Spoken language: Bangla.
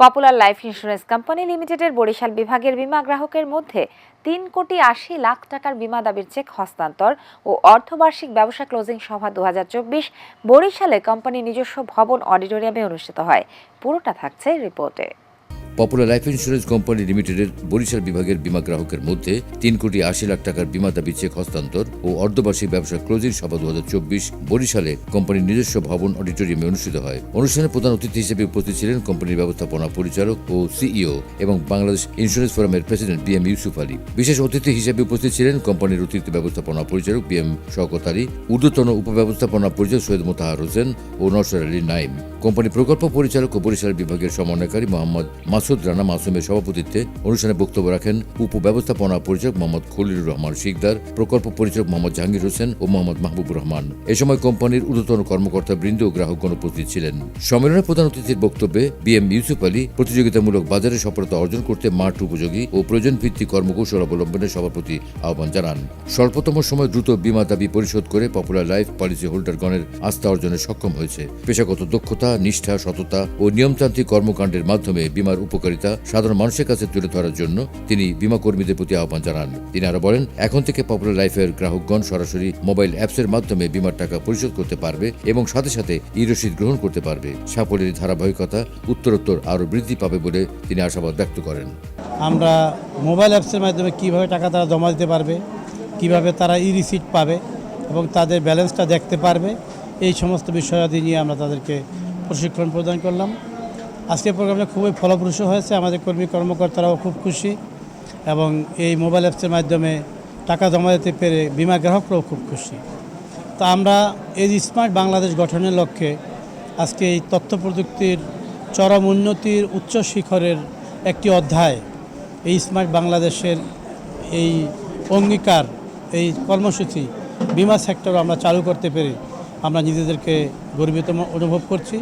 পপুলার লাইফ ইন্স্যুরেন্স কোম্পানি লিমিটেডের বরিশাল বিভাগের বিমা গ্রাহকের মধ্যে তিন কোটি আশি লাখ টাকার বিমা দাবির চেক হস্তান্তর ও অর্ধবার্ষিক ব্যবসা ক্লোজিং সভা দু হাজার চব্বিশ বরিশালে কোম্পানির নিজস্ব ভবন অডিটোরিয়ামে অনুষ্ঠিত হয়। পুরোটা থাকছে রিপোর্টে। পপুলার লাইফ ইন্স্যুরেন্স কোম্পানি লিমিটেডের বরিশাল বিভাগের বীমা গ্রাহকের মধ্যে তিন কোটি আশি লাখ টাকার বীমা দাবি চেক হস্তান্তর ও অর্ধবার্ষিক ব্যবসা ক্লোজিং সভা দু বরিশালে কোম্পানির নিজস্ব ভবন অডিটোরিয়ামে অনুষ্ঠিত হয়। অনুষ্ঠানে প্রধান অতিথি হিসেবে উপস্থিত ছিলেন কোম্পানির ব্যবস্থাপনা পরিচালক ও সিইও এবং বাংলাদেশ ইন্স্যুরেন্স ফোরামের president B M Yusuf Ali. বিশেষ অতিথি হিসেবে উপস্থিত ছিলেন কোম্পানির অতিরিক্ত ব্যবস্থাপনা পরিচালক বি এম শওকত আলী, ঊর্ধ্বতন উপব্যবস্থাপনা পরিচালক সৈয়দ মোতাহার হোসেন ও নসর আলী নাইম কোম্পানি প্রকল্প পরিচালক ও বরিশাল বিভাগের সমন্বয়কারী মোহাম্মদ মাসুদ রানা মাসুমের সভাপতিত্বে অনুষ্ঠানে বক্তব্য রাখেন উপব্যবস্থাপনা পরিচালক মোহাম্মদ খলিলুর রহমান শিকদার, প্রকল্প পরিচালক মোহাম্মদ জাহাঙ্গীর হোসেন ও মোহাম্মদ মাহবুবুর রহমান। এ সময় কোম্পানির ঊর্ধ্বতন কর্মকর্তা বৃন্দ ও গ্রাহকগণ উপস্থিত ছিলেন। সম্মেলনে প্রধান অতিথির বক্তব্যে বি এম ইউসুফ আলী প্রতিযোগিতামূলক বাজারে সফলতা অর্জন করতে মাঠ উপযোগী ও প্রয়োজন ভিত্তিক কর্মকৌশল অবলম্বনের সবার প্রতি আহ্বান জানান। স্বল্পতম সময় দ্রুত বীমা দাবি পরিশোধ করে পপুলার লাইফ পলিসি হোল্ডারগণের আস্থা অর্জনে সক্ষম হয়েছে। পেশাগত দক্ষতা, নিষ্ঠা, সততা ও নিয়মতান্ত্রিক কর্মকাণ্ডের মাধ্যমে বীমার উপকারিতা সাধারণ মানুষের কাছে তুলে ধরার জন্য তিনি বীমা কর্মীদের প্রতি আহ্বান জানান। তিনি আরও বলেন, এখন থেকে পপুলার লাইফের গ্রাহকগণ সরাসরি মোবাইল অ্যাপসের মাধ্যমে বীমার টাকা পরিশোধ করতে পারবে এবং সাথে সাথে ই রসিদ গ্রহণ করতে পারবে। সাফল্যের ধারাবাহিকতা উত্তরোত্তর আরও বৃদ্ধি পাবে বলে তিনি আশাবাদ ব্যক্ত করেন। আমরা মোবাইল অ্যাপসের মাধ্যমে কীভাবে টাকা তারা জমা দিতে পারবে, কীভাবে তারা ই রিসিট পাবে এবং তাদের ব্যালেন্সটা দেখতে পারবে, এই সমস্ত বিষয়াদি নিয়ে আমরা তাদেরকে প্রশিক্ষণ প্রদান করলাম। আজকের প্রোগ্রামটা খুবই ফলপ্রসূ হয়েছে। আমাদের কর্মী কর্মকর্তারাও খুব খুশি এবং এই মোবাইল অ্যাপসের মাধ্যমে টাকা জমা দিতে পেরে বিমা গ্রাহকরাও খুব খুশি। তা আমরা এই স্মার্ট বাংলাদেশ গঠনের লক্ষ্যে আজকে এই তথ্য প্রযুক্তির চরম উন্নতির উচ্চ শিখরের একটি অধ্যায়, এই স্মার্ট বাংলাদেশের এই অঙ্গীকার, এই কর্মসূচি, বিমা সেক্টর আমরা চালু করতে পেরে আমরা নিজেদেরকে গর্বিত অনুভব করছি।